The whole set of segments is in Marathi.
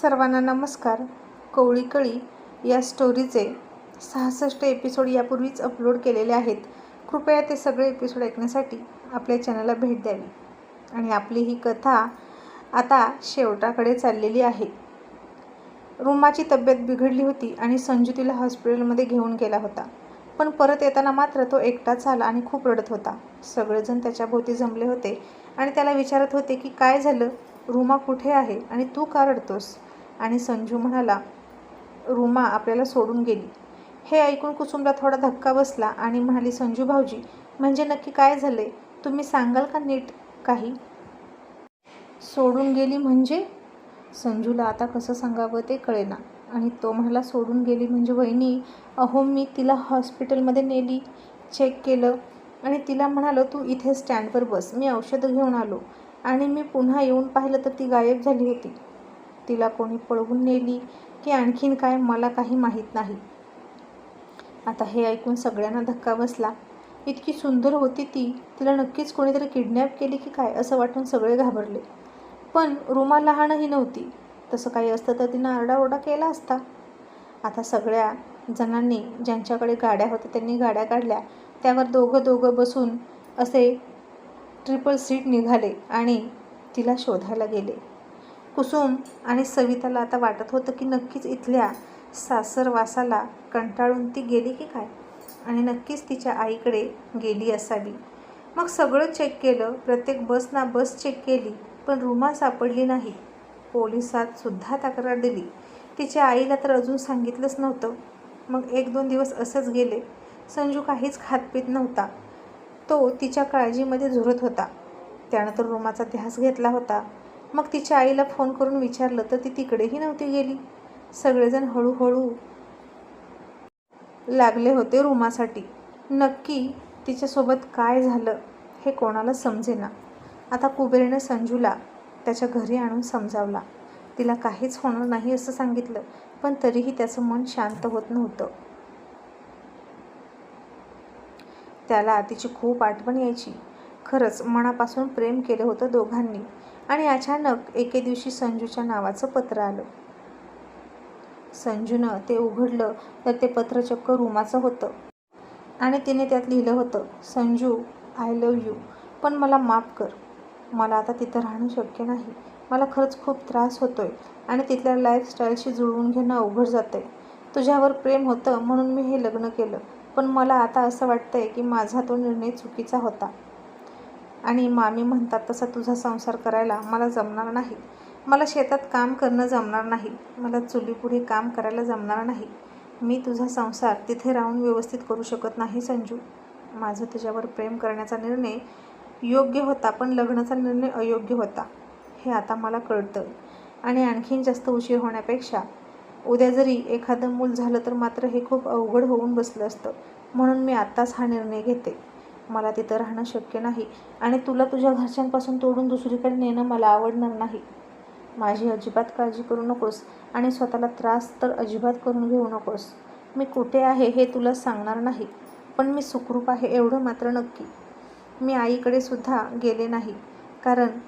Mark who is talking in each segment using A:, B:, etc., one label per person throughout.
A: सर्वांना नमस्कार. कवळी कळी या स्टोरीचे सहासष्ट एपिसोड यापूर्वीच अपलोड केलेले आहेत. कृपया ते सगळे एपिसोड ऐकण्यासाठी आपल्या चॅनलला भेट द्यावी. आणि आपली ही कथा आता शेवटाकडे चाललेली आहे. रुमाची तब्येत बिघडली होती आणि संजू तिला हॉस्पिटलमध्ये घेऊन गेला होता. पण परत येताना मात्र तो एकटाच आला आणि खूप रडत होता. सगळेजण त्याच्याभोवती जमले होते आणि त्याला विचारत होते की काय झालं? रुमा कुठे आहे आणि तू का रडतोस? आणि संजू म्हणाला रुमा आपल्याला सोडून गेली. हे ऐकून कुसुमला थोडा धक्का बसला आणि म्हणाली संजू भाऊजी म्हणजे नक्की काय झाले तुम्ही सांगाल का नीट काही? सोडून गेली म्हणजे? संजूला आता कसं सांगावं ते कळेना. आणि तो म्हणाला सोडून गेली म्हणजे वहिनी अहो मी तिला हॉस्पिटलमध्ये नेली चेक केलं आणि तिला म्हणालो तू इथे स्टँडवर बस मी औषधं घेऊन आलो. आणि मी पुन्हा येऊन पाहिलं तर ती गायब झाली होती. तिला कोणी पळवून नेली की आणखीन काय मला काही माहीत नाही. आता हे ऐकून सगळ्यांना धक्का बसला. इतकी सुंदर होती ती तिला नक्कीच कोणीतरी किडनॅप केली की काय असं वाटून सगळे घाबरले. पण रुमा लहानही नव्हती. तसं काही असतं तर तिनं आरडाओरडा केला असता. आता सगळ्या जणांनी ज्यांच्याकडे गाड्या होत्या त्यांनी गाड्या काढल्या. त्यावर दोघं दोघं बसून असे ट्रिपल सीट निघाले आणि तिला शोधायला गेले. कुसुम आणि सविताला आता वाटत होतं की नक्कीच इथल्या सासरवासाला कंटाळून ती गेली की काय? आणि नक्कीच तिच्या आईकडे गेली असावी. मग सगळं चेक केलं. प्रत्येक बस ना बस चेक केली पण रुमा सापडली नाही. पोलिसात सुद्धा तक्रार दिली. तिच्या आईला तर अजून सांगितलंच नव्हतं. मग एक दोन दिवस असंच गेले. संजू काहीच खात पीत नव्हता. तो तिच्या काळजीमध्ये झुरत होता. त्यानं तर रुमाचा ध्यास घेतला होता. मग तिच्या आईला फोन करून विचारलं तर ती तिकडेही नव्हती गेली. सगळेजण हळूहळू लागले होते रुमासाठी. नक्की तिच्यासोबत काय झालं हे कोणाला समजेना. आता कुबेरने संजूला त्याच्या घरी आणून समजावला. तिला काहीच होणार नाही असं सांगितलं पण तरीही त्याचं मन शांत होत नव्हतं. त्याला तिची खूप आठवण यायची. खरंच मनापासून प्रेम केलं होतं दोघांनी आणि अचानक एके दिवशी संजूच्या नावाचं पत्र आलं. संजूनं ते उघडलं तर ते पत्र चक्क रुमाचं होतं आणि तिने त्यात लिहिलं होतं संजू आय लव यू पण मला माफ कर. मला आता तिथं राहणं शक्य नाही. मला खरंच खूप त्रास होतोय आणि तिथल्या लाईफस्टाईलशी जुळवून घेणं अवघड जातं आहे तुझ्यावर प्रेम होतं म्हणून मी हे लग्न केलं. पण मला आता असं वाटतं आहे की माझा तो निर्णय चुकीचा होता. आणि मामी म्हणतात तसा तुझा संसार करायला मला जमणार नाही. मला शेतात काम करणं जमणार नाही. मला चुलीपुढे काम करायला जमणार नाही. मी तुझा संसार तिथे राहून व्यवस्थित करू शकत नाही संजू. माझं तुझ्यावर प्रेम करण्याचा निर्णय योग्य होता पण लग्नाचा निर्णय अयोग्य होता. हे आता मला कळतं. आणि आणखीन जास्त उशीर होण्यापेक्षा उद्या जरी एखादं मूल झालं तर मात्र हे खूप अवघड होऊन बसलं असतं. म्हणून मी आत्ताच हा निर्णय घेते. मला तिथं राहणं शक्य नाही आणि तुला तुझ्या घरच्यांपासून तोडून दुसरीकडे नेणं मला आवडणार नाही. माझी अजिबात काळजी करू नकोस आणि स्वतःला त्रास तर अजिबात करून घेऊ नकोस. मी कुठे आहे हे तुला सांगणार नाही पण मी सुखरूप आहे एवढं मात्र नक्की. मी आईकडे सुद्धा गेले नाही कारण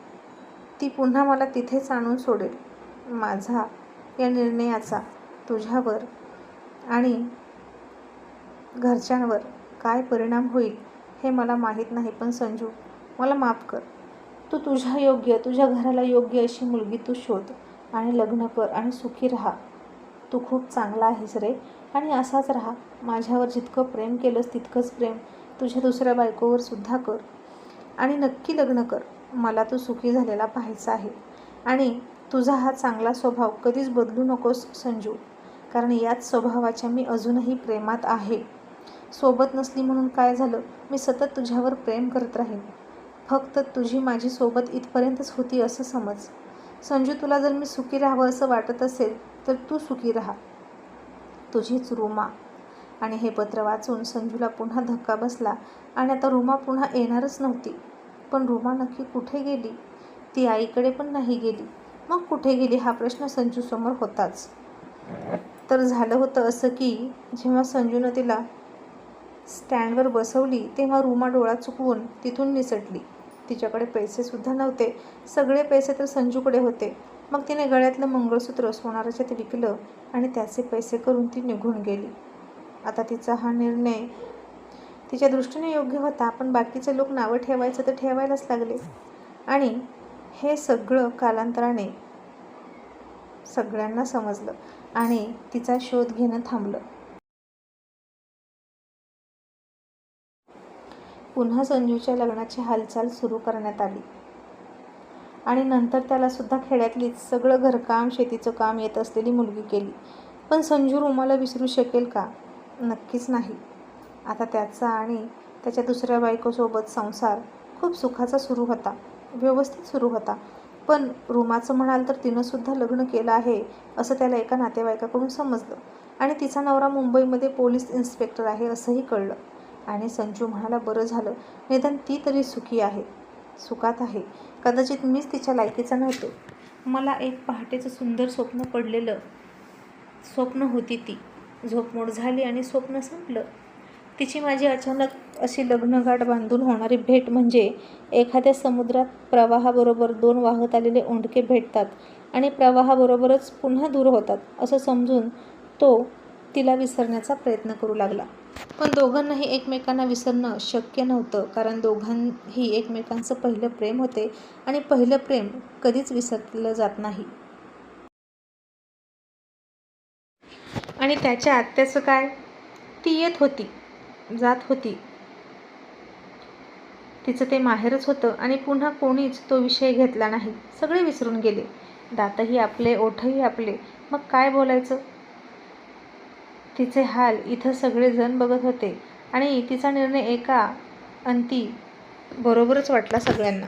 A: ती पुन्हा मला तिथेच आणून सोडेल. माझा या निर्णयाचा तुझ्यावर आणि घरच्यांवर काय परिणाम होईल हे मला माहीत नाही. पण संजू मला माफ कर. तू तुझ्या योग्य तुझ्या घराला योग्य अशी मुलगी तू शोध आणि लग्न कर आणि सुखी राहा. तू खूप चांगला आहेस रे. आणि असाच राहा. माझ्यावर जितकं प्रेम केलंस तितकंच प्रेम तुझ्या दुसऱ्या बायकोवर सुद्धा कर. आणि नक्की लग्न कर. मला तू सुखी झालेला पाहायचा आहे. आणि तुझा हा चांगला स्वभाव कधीच बदलू नकोस संजू. कारण याच स्वभावाच्या मी अजूनही प्रेमात आहे. सोबत नसली म्हणून काय झालं? मी सतत तुझ्यावर प्रेम करत राहीन. फक्त तुझी माझी सोबत इथपर्यंतच होती असं समज. संजू तुला जर मी सुखी राहावं असं वाटत असेल तर तू सुखी राहा. तुझीच रुमा. आणि हे पत्र वाचून संजूला पुन्हा धक्का बसला आणि आता रुमा पुन्हा येणारच नव्हती. पण रुमा नक्की कुठे गेली? ती आईकडे पण नाही गेली. मग कुठे गेली हा प्रश्न संजूसमोर होताच. तर झालं होतं असं की जेव्हा संजूनं तिला स्टँडवर बसवली तेव्हा रुमा डोळा चुकवून तिथून निसटली. तिच्याकडे पैसेसुद्धा नव्हते. सगळे पैसे तर संजूकडे होते. मग तिने गळ्यातलं मंगळसूत्र सोनाराच्यात विकलं आणि त्याचे पैसे करून ती निघून गेली. आता तिचा हा निर्णय तिच्या दृष्टीने योग्य होता पण बाकीचे लोक नावं ठेवायचं तर ठेवायलाच लागले. आणि हे सगळं कालांतराने सगळ्यांना समजलं आणि तिचा शोध घेणं थांबलं. पुन्हा संजूच्या लग्नाची हालचाल सुरू करण्यात आली. आणि नंतर त्याला सुद्धा खेड्यातलीच सगळं घरकाम शेतीचं काम येत असलेली मुलगी केली. पण संजू रुमाला विसरू शकेल का? नक्कीच नाही. आता त्याचा आणि त्याच्या दुसऱ्या बायकोसोबत संसार खूप सुखाचा सुरू होता. व्यवस्थित सुरू होता. पण रुमाचं म्हणाल तर तिनंसुद्धा लग्न केलं आहे असं त्याला एका नातेवाईकाकडून समजलं. आणि तिचा नवरा मुंबईमध्ये पोलीस इन्स्पेक्टर आहे असंही कळलं. आणि संजू म्हणाला बरं झालं. निदान ती तरी सुखी आहे. सुखात आहे. कदाचित मीच तिच्या लायकीचा नव्हतो. मला एक पहाटेचं सुंदर स्वप्न पडलेलं स्वप्न होती ती. झोपमोड झाली आणि स्वप्न संपलं. तिची माझी अचानक अशी लग्नगाठ बांधून होणारी भेट म्हणजे एखाद्या समुद्रात प्रवाहाबरोबर दोन वाहत आलेले ओंडके भेटतात आणि प्रवाहाबरोबरच पुन्हा दूर होतात असं समजून तो तिला विसरण्याचा प्रयत्न करू लागला. पण दोघांनाही एकमेकांना विसरणं शक्य नव्हतं कारण दोघांही एकमेकांचं पहिलं प्रेम होते आणि पहिलं प्रेम कधीच विसरलं जात नाही. आणि त्याच्या आत्याचं काय? ती येत होती. जात होती. तिचं ते माहेरच होतं आणि पुन्हा कोणीच तो विषय घेतला नाही. सगळे विसरून गेले. दातही आपले ओठही आपले. मग काय बोलायचं? तिचे हाल इथं सगळेजण बघत होते आणि तिचा निर्णय एका अंती बरोबरच वाटला सगळ्यांना.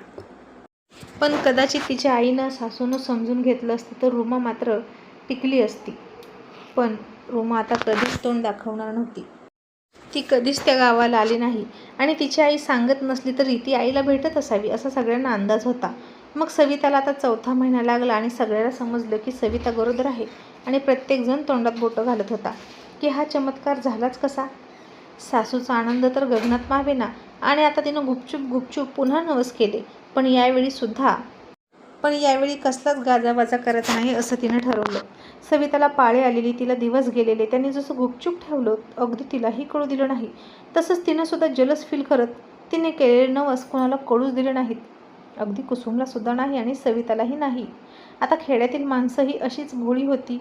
A: पण कदाचित तिच्या आईनं सासूनं समजून घेतलं असतं तर रुमा मात्र टिकली असती. पण रुमा आता कधीच तोंड दाखवणार नव्हती. ती कधीच त्या गावाला आली नाही. आणि तिची आई सांगत नसली तरी ती आईला भेटत असावी असा सगळ्यांना अंदाज होता. मग सविताला आता चौथा महिना लागला आणि सगळ्याला समजलं की सविता गरोदर आहे आणि प्रत्येकजण तोंडात बोटं घालत होता. की हा चमत्कार झालाच कसा? सासूचा आनंद तर गगनात मावेना आणि आता तिनं गुपचूप गुपचूप पुन्हा नवस केले. पण यावेळीसुद्धा पण यावेळी कसलाच गाजावाजा करत नाही असं तिनं ठरवलं. सविताला पाळे आलेली तिला दिवस गेलेले त्यांनी जसं गुपचूप ठेवलं अगदी तिलाही कळू दिलं नाही. तसंच तिनं सुद्धा जलस फील करत तिने केलेले नवस कोणाला कळूच दिले नाहीत. अगदी कुसुमला सुद्धा नाही आणि सवितालाही नाही. आता खेड्यातील माणसंही अशीच भोळी होती.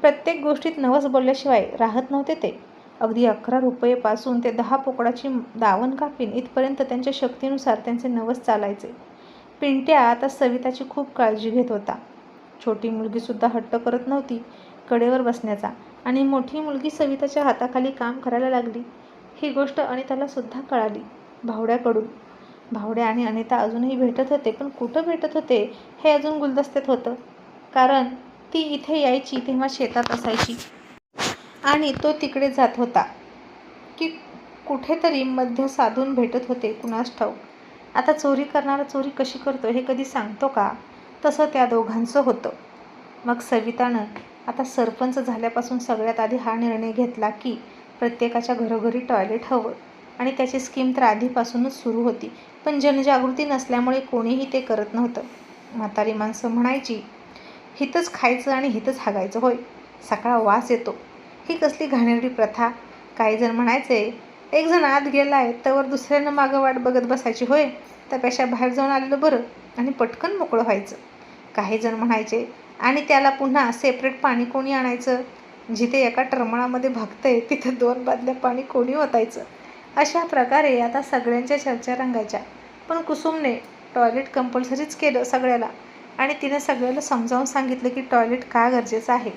A: प्रत्येक गोष्टीत नवस बोलल्याशिवाय राहत नव्हते ते. अगदी अकरा रुपयेपासून ते दहा पोकडाची दावण कापीन इथपर्यंत त्यांच्या शक्तीनुसार त्यांचे नवस चालायचे. पिंट्या आता सविताची खूप काळजी घेत होता. छोटी मुलगीसुद्धा हट्ट करत नव्हती कडेवर बसण्याचा आणि मोठी मुलगी सविताच्या हाताखाली काम करायला लागली. ही गोष्ट अनिताला सुद्धा कळाली भावड्याकडून. भावड्या आणि अनिता अजूनही भेटत होते पण कुठं भेटत होते हे अजून गुलदस्त्यात होतं. कारण ती इथे यायची तेव्हा शेतात असायची. आणि तो तिकडे जात होता. की कुठेतरी मध्य साधून भेटत होते कुणास ठाऊक. आता चोरी करणारा चोरी कशी करतो हे कधी सांगतो का? तसं त्या दोघांचं होतं. मग सवितानं आता सरपंच झाल्यापासून सगळ्यात आधी हा निर्णय घेतला की प्रत्येकाच्या घरोघरी टॉयलेट हवं. आणि त्याची स्कीम तर आधीपासूनच सुरू होती पण जनजागृती नसल्यामुळे कोणीही ते करत नव्हतं. म्हातारी माणसं म्हणायची हितच खायचं आणि हितच हागायचं होय. सकाळ वास येतो. ही कसली घाणेरडी प्रथा काही जण म्हणायचे एक जण आत आहे तर दुसऱ्यानं मागं वाट बघत बसायची होय? त्यापेक्षा बाहेर जाऊन आलेलं बरं आणि पटकन मोकळं व्हायचं. काही जण म्हणायचे आणि त्याला पुन्हा सेपरेट पाणी कोणी आणायचं? जिथे एका टरमळामध्ये भागतंय तिथं दोन बादल्या पाणी कोणी ओतायचं? अशा प्रकारे आता सगळ्यांच्या चर्चा रंगायच्या. पण कुसुमने टॉयलेट कंपल्सरीच केलं सगळ्याला आणि तिने सगळ्याला समजावून सांगितलं की टॉयलेट का गरजेचं आहे?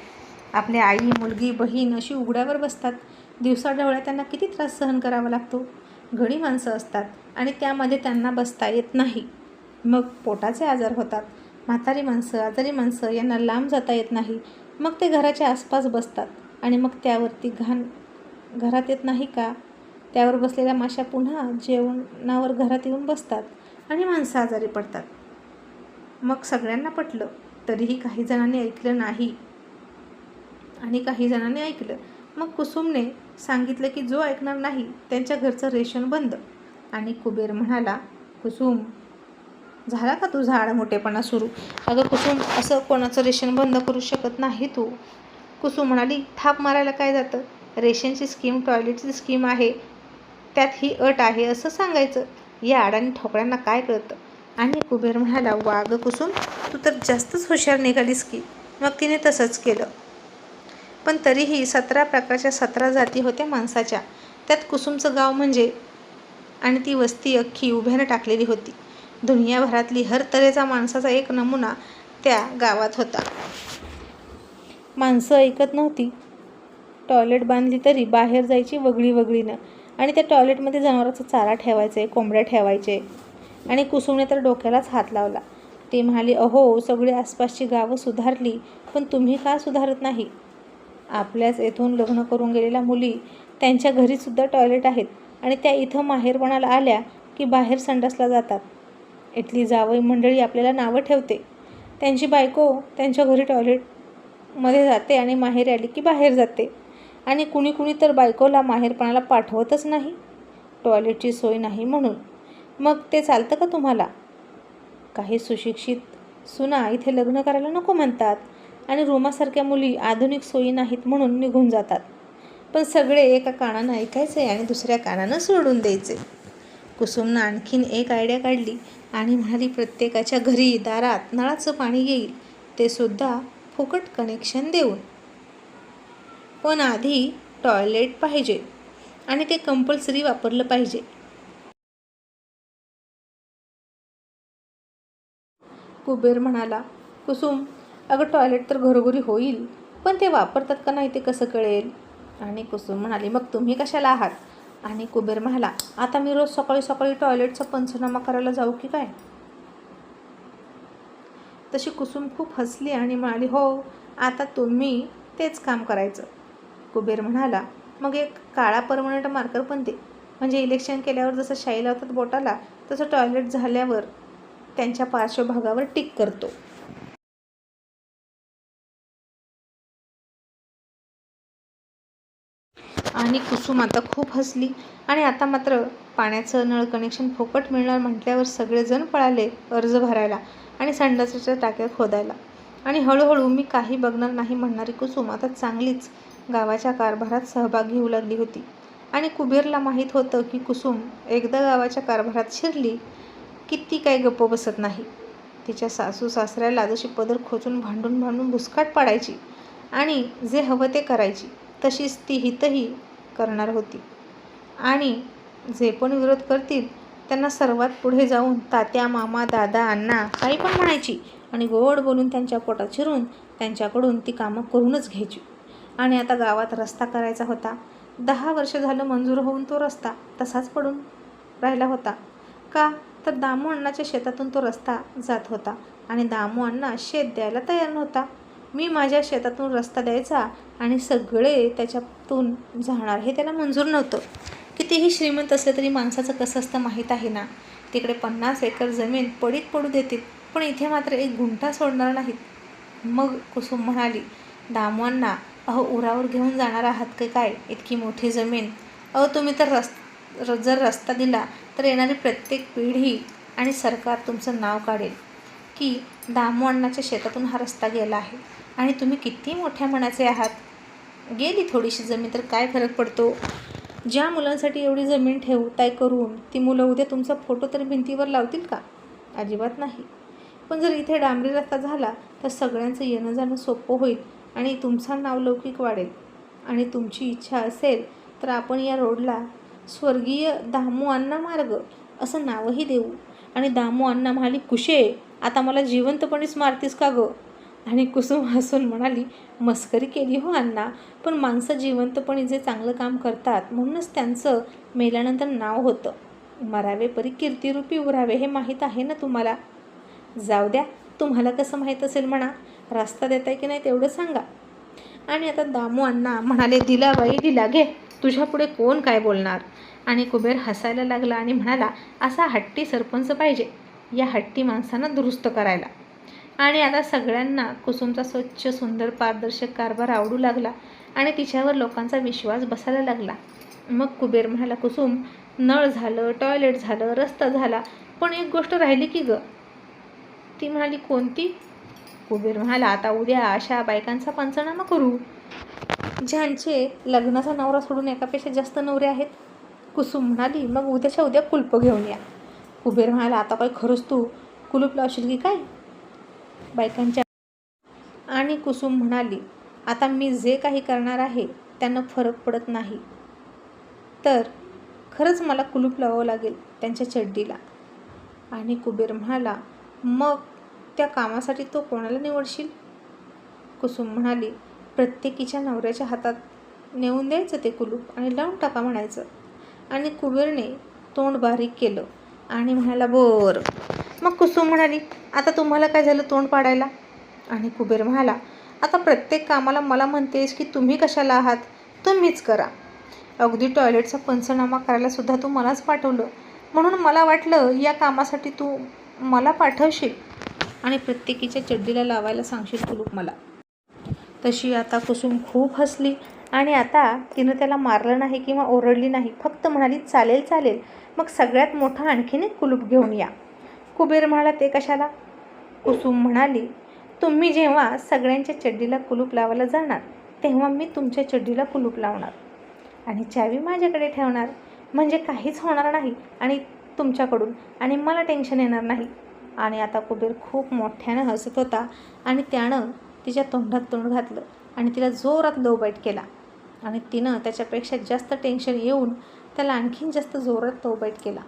A: आपली आई मुलगी बहीण अशी उघड्यावर बसतात. दिवसाढवळ्या त्यांना किती त्रास सहन करावा लागतो? घडी माणसं असतात आणि त्यामध्ये त्यांना बसता येत नाही. मग पोटाचे आजार होतात. म्हातारी माणसं आजारी माणसं यांना लांब जाता येत नाही. मग ते घराच्या आसपास बसतात. आणि मग त्यावरती घाण घरात येत नाही का? त्यावर बसलेल्या माशा पुन्हा जेवणावर घरात येऊन बसतात आणि माणसं आजारी पडतात. मग सगळ्यांना पटलं तरीही काही जणांनी ऐकलं नाही. आणि काही जणांनी ऐकलं मग कुसुमने सांगितलं की जो ऐकणार नाही त्यांच्या घरचं रेशन बंद. आणि कुबेर म्हणाला कुसुम झाला का तुझा आडमोठेपणा सुरू? अगं कुसुम असं कोणाचं रेशन बंद करू शकत नाही तू. कुसुम म्हणाली थाप मारायला काय जातं? रेशनची स्कीम टॉयलेटची स्कीम आहे. त्यात ही अट आहे असं सांगायचं. या आडाने ठोकळ्यांना काय कळतं? आणि कुबेर म्हणाला वाग कुसुम तू तर जास्तच हुशार निघालीस की. मग तिने तसंच केलं. पण तरीही सतरा प्रकारच्या सतरा जाती होत्या माणसाच्या. त्यात कुसुमचं गाव म्हणजे आणि ती वस्ती अख्खी उभ्यानं टाकलेली होती. दुनियाभरातली हर तऱ्हेचा माणसाचा एक नमुना त्या गावात होता. माणसं ऐकत नव्हती. टॉयलेट बांधली तरी बाहेर जायची वगळी वगळीनं. आणि त्या टॉयलेटमध्ये जनावराचा चारा ठेवायचे कोंबड्या ठेवायचे. आणि कुसुमने तर डोक्यालाच हात लावला. ते म्हणाली अहो सगळी आसपासची गावं सुधारली पण तुम्ही का सुधारत नाही? आपल्याच येथून लग्न करून गेलेल्या मुली त्यांच्या घरीसुद्धा टॉयलेट आहेत. आणि त्या इथं माहेरपणाला आल्या की बाहेर संडासला जातात. इथली जावई मंडळी आपल्याला नावं ठेवते. त्यांची बायको त्यांच्या घरी टॉयलेटमध्ये जाते आणि माहेर आली की बाहेर जाते. आणि कुणी कुणी तर बायकोला माहेरपणाला पाठवतच नाही. टॉयलेटची सोय नाही म्हणून. मग ते चालतं का तुम्हाला? काही सुशिक्षित सुना इथे लग्न करायला नको म्हणतात. आणि रोमासारख्या मुली आधुनिक सोयी नाहीत म्हणून निघून जातात. पण सगळे एका कानानं ऐकायचे आणि दुसऱ्या कानानं सोडून द्यायचे. कुसुमनं आणखीन एक आयडिया काढली आणि म्हणाली प्रत्येकाच्या घरी दारात नळाचं पाणी येईल. ते सुद्धा फुकट कनेक्शन देऊन. पण आधी टॉयलेट पाहिजे आणि ते कंपल्सरी वापरलं पाहिजे. कुबेर म्हणाला कुसुम अगं टॉयलेट तर घरोघरी होईल पण ते वापरतात का नाही ते कसं कळेल? आणि कुसुम म्हणाली मग तुम्ही कशाला आहात? आणि कुबेर म्हणाला आता मी रोज सकाळी सकाळी टॉयलेटचा पंचनामा करायला जाऊ की काय? तशी कुसुम खूप हसली आणि म्हणाली हो आता तुम्ही तेच काम करायचं. कुबेर म्हणाला मग एक काळा परमनंट मार्कर पण दे. म्हणजे इलेक्शन केल्यावर जसं शाई लावतात बोटाला तसं टॉयलेट झाल्यावर त्यांच्या पार्श्वभागावर टिक करतो. आणि कुसुम आता खूप हसली. आणि आता मात्र पाण्याचं नळ कनेक्शन फुकट मिळणार म्हटल्यावर सगळेजण पळाले अर्ज भरायला आणि संडासाच्या टाक्या खोदायला. आणि हळूहळू मी काही बघणार नाही म्हणणारी कुसुम आता चांगलीच गावाच्या कारभारात सहभागी घेऊ लागली होती. आणि कुबेरला माहीत होतं की कुसुम एकदा गावाच्या कारभारात शिरली की ती काही गप्प बसत नाही. तिच्या सासू सासऱ्याला जशी पदर खोचून भांडून भांडून भुसकाट पाडायची आणि जे हवं ते करायची. तशीच ती हितही करणार होती. आणि जे पण विरोध करतील त्यांना सर्वात पुढे जाऊन तात्या मामा दादा अण्णा काही पण म्हणायची आणि गोड बोलून त्यांच्या पोटात शिरून त्यांच्याकडून ती कामं करूनच घ्यायची. आणि आता गावात रस्ता करायचा होता. दहा वर्ष झालं मंजूर होऊन तो रस्ता तसाच पडून राहिला होता. का? तर दामू अण्णाच्या शेतातून तो रस्ता जात होता आणि दामू अण्णा शेत द्यायला तयार नव्हता. मी माझ्या शेतातून रस्ता द्यायचा आणि सगळे त्याच्यातून जाणार हे त्याला मंजूर नव्हतं. कितीही श्रीमंत असले तरी माणसाचं कसं असतं माहीत आहे ना? तिकडे पन्नास एकर जमीन पडीत पडू देतील पण इथे मात्र एक गुंठा सोडणार नाहीत. मग कुसुम म्हणाली दामवांना अहो उरावर घेऊन जाणार आहात का काय? इतकी मोठी जमीन. अहो तुम्ही तर रस् र जर रस्ता दिला तर येणारी प्रत्येक पिढी आणि सरकार तुमचं नाव काढेल. की दामू अण्णाच्या शेतातून हा रस्ता गेला आहे. आणि तुम्ही किती मोठ्या मनाचे आहात? गेली थोडीशी जमीन तर काय फरक पडतो? ज्या मुलांसाठी एवढी जमीन ठेवताय करून ती मुलं उद्या तुमचा फोटो तरी भिंतीवर लावतील का? अजिबात नाही. पण जर इथे डांबरी रस्ता झाला तर सगळ्यांचं येणं जाणं सोपं होईल आणि तुमचा नावलौकिक वाढेल. आणि तुमची इच्छा असेल तर आपण या रोडला स्वर्गीय दामू अण्णा मार्ग असं नावही देऊ. आणि दामू अण्णा म्हणाली कुशे आता मला जिवंतपणीच मारतीस का गं? आणि कुसुम हसून म्हणाली मस्करी केली हो अण्णा पण माणसं जिवंतपणी जे चांगलं काम करतात म्हणूनच त्यांचं मेल्यानंतर नाव होतं. मरावे परी कीर्तिरूपी उरावे हे माहीत आहे ना तुम्हाला? जाऊ द्या तुम्हाला कसं माहीत असेल म्हणा रस्ता देताय की नाही तेवढं सांगा. आणि आता दामू अण्णा म्हणाले दिला बाई दिला घे तुझ्यापुढे कोण काय बोलणार? आणि कुबेर हसायला लागला आणि म्हणाला असा हट्टी सरपंच पाहिजे या हट्टी माणसांना दुरुस्त करायला. आणि आता सगळ्यांना कुसुमचा स्वच्छ सुंदर पारदर्शक कारभार आवडू लागला आणि तिच्यावर लोकांचा विश्वास बसायला लागला. मग कुबेर म्हणाला कुसुम नळ झालं टॉयलेट झालं रस्ता झाला पण एक गोष्ट राहिली की गं. ती म्हणाली कोणती? कुबेर म्हणाला आता उद्या अशा बायकांचा पंचनामा करू ज्यांचे लग्नाचा नवरा सोडून एकापेक्षा जास्त नवरे आहेत. कुसुम म्हणाली मग उद्याच्या उद्या कुलप घेऊन या. कुबेर म्हणाला आता काय खरंच तू कुलूप लावशील की काय? बायकांच्या आणि कुसुम म्हणाली आता मी जे काही करणार आहे त्यांना फरक पडत नाही. तर खरंच मला कुलूप लावावं लागेल त्यांच्या चड्डीला. आणि कुबेर म्हणाला मग त्या कामासाठी तो कोणाला निवडशील? कुसुम म्हणाली प्रत्येकीच्या नवऱ्याच्या हातात नेऊन द्यायचं ते कुलूप आणि लावून टाका म्हणायचं. आणि कुबेरने तोंड बारीक केलं आणि म्हणाला बरं. मग कुसुम म्हणाली आता तुम्हाला काय झालं तोंड पाडायला? आणि कुबेर म्हणाला आता प्रत्येक कामाला मला म्हणतेस की तुम्ही कशाला आहात? तुम्हीच करा. अगदी टॉयलेटचा पंचनामा करायला सुद्धा तू मलाच पाठवलं. म्हणून मला वाटलं या कामासाठी तू मला पाठवशील. आणि प्रत्येकीच्या चड्डीला लावायला सांगशील कुलूप मला. तशी आता कुसुम खूप हसली. आणि आता तिनं त्याला मारलं नाही किंवा ओरडली नाही फक्त म्हणाली चालेल चालेल. मग सगळ्यात मोठा आणखीन एक कुलूप घेऊन या. कुबेर म्हणाला ते कशाला? कुसुम म्हणाली तुम्ही जेव्हा सगळ्यांच्या चड्डीला कुलूप लावायला जाणार तेव्हा मी तुमच्या चड्डीला कुलूप लावणार आणि चावी माझ्याकडे ठेवणार. म्हणजे काहीच होणार नाही आणि तुमच्याकडून आणि मला टेन्शन येणार नाही. आणि आता कुबेर खूप मोठ्यानं हसत होता आणि त्यानं तिच्या तोंडात तोंड घातलं आणि तिला जोरात लोबाईट केला. आणि तिनं त्याच्यापेक्षा जास्त टेन्शन येऊन त्याला आणखीन जास्त जोरात तोबाईट केला.